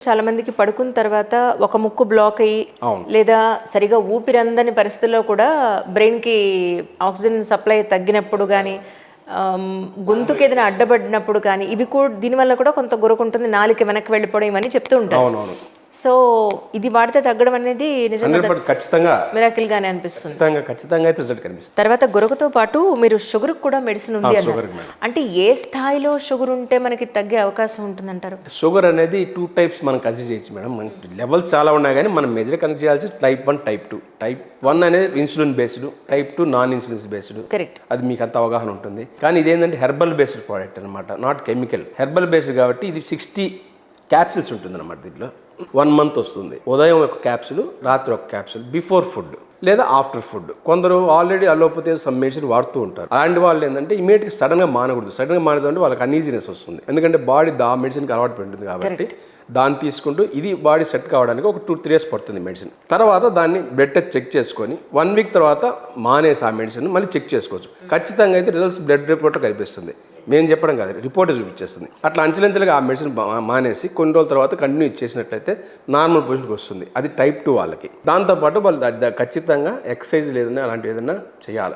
చాలా మందికి పడుకున్న తర్వాత ఒక ముక్కు బ్లాక్ అయ్యి. లేదా సరిగా ఊపిరందని పరిస్థితుల్లో కూడా బ్రెయిన్కి ఆక్సిజన్ సప్లై తగ్గినప్పుడు కానీ గొంతుకి ఏదైనా అడ్డపడినప్పుడు కానీ ఇవి కూడా దీనివల్ల కూడా కొంత గురకుంటుంది నాలుక వెనక్కి వెళ్ళిపోవడం ఇవన్నీ చెప్తూ ఉంటారు అవునవును సో ఇది వాడితే తగ్గడం అనేది నిజంగా ఖచ్చితంగా మిరాకిల్ గానే అనిపిస్తుంది. ఖచ్చితంగా ఖచ్చితంగా అయితే రిజల్ట్ కనిపిస్తుంది. తర్వాత గురకతో పాటు మీరు షుగర్ కూడా మెడిసిన్ ఉంది అంటే ఏ స్థాయిలో షుగర్ ఉంటే మనకి తగ్గే అవకాశం ఉంటుందంటారు? షుగర్ అనేది టూ టైప్స్ మనం కన్సిడర్ చేయొచ్చు మేడం. మనకి లెవెల్స్ చాలా ఉన్నాయి కానీ మనం మేజర్ కన్సిడర్ చేయాల్సి type one type two type one అనేది insulin based type two non insulin based correct అది మీకు అంత అవగాహన ఉంటుంది. కానీ ఇదేంటంటే హెర్బల్ బేస్డ్ ప్రోడక్ట్ అనమాట నాట్ కెమికల్ హెర్బల్ బేస్డ్ కాబట్టి ఇది సిక్స్టీ క్యాప్సిల్స్ ఉంటుంది అనమాట దీంట్లో. వన్ మంత్ వస్తుంది. ఉదయం ఒక క్యాప్సిల్ రాత్రి ఒక క్యాప్సిల్ బిఫోర్ ఫుడ్ లేదా ఆఫ్టర్ ఫుడ్. కొందరు ఆల్రెడీ అలోపతి సమ్ మెడిసిన్ వాడుతూ ఉంటారు. అలాంటి వాళ్ళు ఏంటంటే ఇమీడియట్గా సడన్గా మానకూడదు. సడన్గా మానేదంటే వాళ్ళకి అన్ఈజీనెస్ వస్తుంది. ఎందుకంటే బాడీ దా మెడిసిన్కి అలవాటు పడుతుంది కాబట్టి దాన్ని తీసుకుంటూ ఇది బాడీ సెట్ కావడానికి ఒక టూ త్రీ డేస్ పడుతుంది మెడిసిన్. తర్వాత దాన్ని బ్లడ్ టెస్ట్ చెక్ చేసుకొని వన్ వీక్ తర్వాత మానేసి ఆ మెడిసిన్ మళ్ళీ చెక్ చేసుకోవచ్చు. ఖచ్చితంగా అయితే రిజల్ట్స్ బ్లడ్ రిపోర్ట్లో కనిపిస్తుంది. మేము చెప్పడం కాదు రిపోర్టే చూపించేస్తుంది. అట్లా అంచెలంచెలుగా ఆ మెడిసిన్ మానేసి కొన్ని రోజుల తర్వాత కంటిన్యూ ఇచ్చేసినట్లయితే నార్మల్ పొజిషన్కి వస్తుంది. అది టైప్ టూ వాళ్ళకి. దాంతోపాటు వాళ్ళు ఖచ్చితంగా ఎక్సర్సైజ్ లేదన్నా అలాంటివి ఏదైనా చేయాలి.